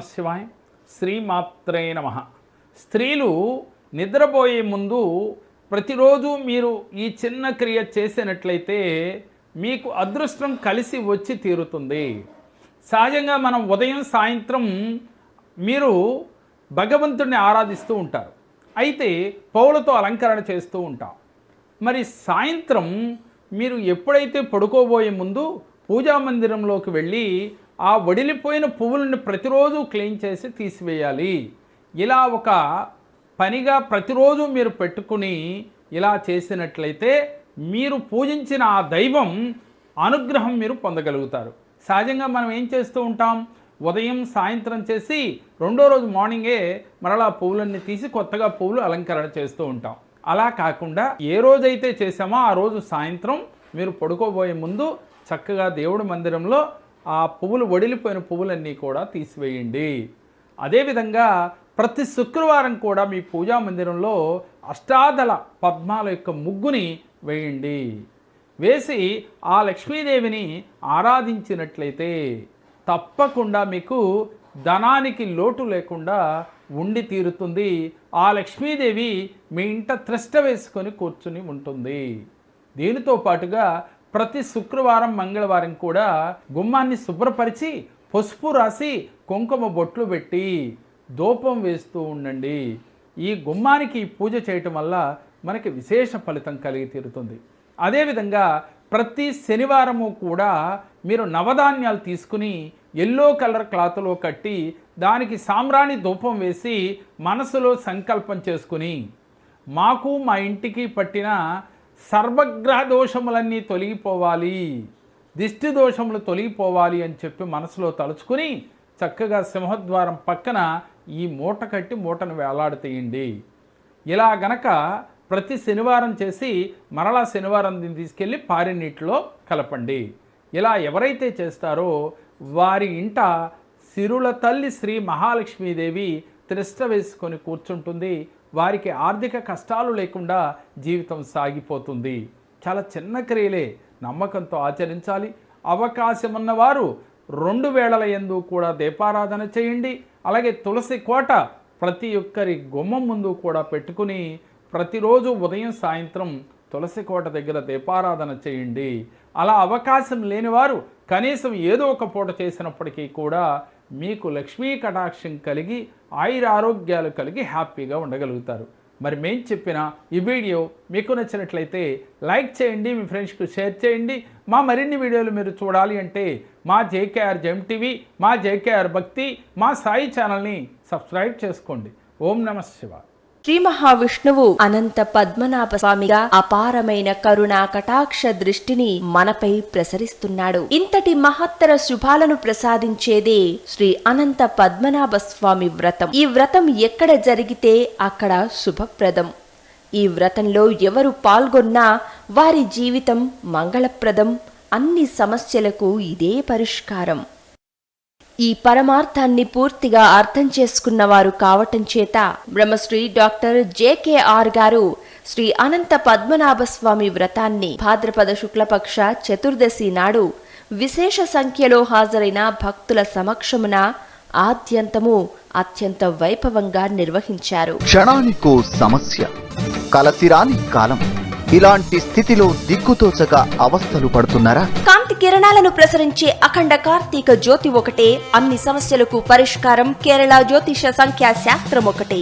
నమశివాయ శ్రీమాత్రే నమ. స్త్రీలు నిద్రపోయే ముందు ప్రతిరోజు మీరు ఈ చిన్న క్రియ చేసినట్లయితే మీకు అదృష్టం కలిసి వచ్చి తీరుతుంది. సహజంగా మనం ఉదయం సాయంత్రం మీరు భగవంతుడిని ఆరాధిస్తూ ఉంటారు. అయితే పౌలతో అలంకరణ చేస్తూ ఉంటాం. మరి సాయంత్రం మీరు ఎప్పుడైతే పడుకోబోయే ముందు పూజా మందిరంలోకి వెళ్ళి ఆ వడిలిపోయిన పువ్వులను ప్రతిరోజు క్లీన్ చేసి తీసివేయాలి. ఇలా ఒక పనిగా ప్రతిరోజు మీరు పెట్టుకుని ఇలా చేసినట్లయితే మీరు పూజించిన ఆ దైవం అనుగ్రహం మీరు పొందగలుగుతారు. సహజంగా మనం ఏం చేస్తూ ఉంటాం? ఉదయం సాయంత్రం చేసి రెండో రోజు మార్నింగే మరలా పువ్వులన్నీ తీసి కొత్తగా పువ్వులు అలంకరణ చేస్తూ ఉంటాం. అలా కాకుండా ఏ రోజైతే చేసామో ఆ రోజు సాయంత్రం మీరు పడుకోబోయే ముందు చక్కగా దేవుడి మందిరంలో ఆ పువ్వులు వడిలిపోయిన పువ్వులన్నీ కూడా తీసివేయండి. అదేవిధంగా ప్రతి శుక్రవారం కూడా మీ పూజా మందిరంలో అష్టాదళ పద్మాల యొక్క ముగ్గుని వేయండి. వేసి ఆ లక్ష్మీదేవిని ఆరాధించినట్లయితే తప్పకుండా మీకు ధనానికి లోటు లేకుండా ఉండి తీరుతుంది. ఆ లక్ష్మీదేవి మీ ఇంట త్రష్ట వేసుకొని కూర్చుని ఉంటుంది. దీనితో పాటుగా ప్రతి శుక్రవారం మంగళవారం కూడా గుమ్మాన్ని శుభ్రపరిచి పసుపు రాసి కుంకుమ బొట్లు పెట్టి దూపం వేస్తూ ఉండండి. ఈ గుమ్మానికి పూజ చేయటం వల్ల మనకి విశేష ఫలితం కలిగి తీరుతుంది. అదేవిధంగా ప్రతి శనివారము కూడా మీరు నవధాన్యాలు తీసుకుని ఎల్లో కలర్ క్లాత్లో కట్టి దానికి సాంబ్రాణి ధూపం వేసి మనసులో సంకల్పం చేసుకుని మాకు మా ఇంటికి పట్టిన సర్వగ్రహ దోషములన్నీ తొలగిపోవాలి దిష్టి దోషములు తొలగిపోవాలి అని చెప్పి మనసులో తలుచుకుని చక్కగా సింహద్వారం పక్కన ఈ మూట కట్టి మూటను వేలాడతీయండి. ఇలా గనక ప్రతి శనివారం చేసి మరలా శనివారం దీన్ని తీసుకెళ్ళి పారి నీటిలో కలపండి. ఇలా ఎవరైతే చేస్తారో వారి ఇంట సిరుల తల్లి శ్రీ మహాలక్ష్మీదేవి త్రిష్ట వేసుకొని కూర్చుంటుంది. వారికి ఆర్థిక కష్టాలు లేకుండా జీవితం సాగిపోతుంది. చాలా చిన్న క్రియలే నమ్మకంతో ఆచరించాలి. అవకాశం ఉన్నవారు రెండు వేళల ఎందు కూడా దీపారాధన చేయండి. అలాగే తులసి కోట ప్రతి ఒక్కరి గుమ్మం ముందు కూడా పెట్టుకుని ప్రతిరోజు ఉదయం సాయంత్రం తులసి కోట దగ్గర దీపారాధన చేయండి. అలా అవకాశం లేనివారు కనీసం ఏదో ఒక పూట చేసినప్పటికీ కూడా మీకు లక్ష్మీ కటాక్షం కలిగి ఆయుర ఆరోగ్యాలు కలిగి హ్యాపీగా ఉండగలుగుతారు. మరి మేం చెప్పిన ఈ వీడియో మీకు నచ్చినట్లయితే లైక్ చేయండి మీ ఫ్రెండ్స్కి షేర్ చేయండి. మా మరిన్ని వీడియోలు మీరు చూడాలి అంటే మా జేకేఆర్ జెమ్ టీవీ మా జేకేఆర్ భక్తి మా సాయి ఛానల్ని సబ్స్క్రైబ్ చేసుకోండి. ఓం నమ శివ శ్రీ మహావిష్ణువు అనంత పద్మనాభ స్వామిగా అపారమైన కరుణా కటాక్ష దృష్టిని మనపై ప్రసరిస్తున్నాడు. ఇంతటి మహత్తర శుభాలను ప్రసాదించేదే శ్రీ అనంత పద్మనాభ స్వామి వ్రతం. ఈ వ్రతం ఎక్కడ జరిగితే అక్కడ శుభప్రదం. ఈ వ్రతంలో ఎవరు పాల్గొన్నా వారి జీవితం మంగళప్రదం. అన్ని సమస్యలకు ఇదే పరిష్కారం. ఈ పరమార్థాన్ని పూర్తిగా అర్థం చేసుకున్నవారు కావటం చేత బ్రహ్మశ్రీ డాక్టర్ జేకేఆర్ గారు శ్రీ అనంత పద్మనాభ స్వామి వ్రతాన్ని భాద్రపద శుక్లపక్ష చతుర్దశి నాడు విశేష సంఖ్యలో హాజరైన భక్తుల సమక్షమున ఆద్యంతము అత్యంత వైభవంగా నిర్వహించారు. క్షణానికో సమస్య కలసిరాని కాలం. ఇలాంటి స్థితిలో దిక్కుతోచక అవస్థలు పడుతున్నారా? కాంతి కిరణాలను ప్రసరించే అఖండ కార్తీక జ్యోతి ఒకటే. అన్ని సమస్యలకు పరిష్కారం కేరళ జ్యోతిష సంఖ్యా శాస్త్రం ఒకటే.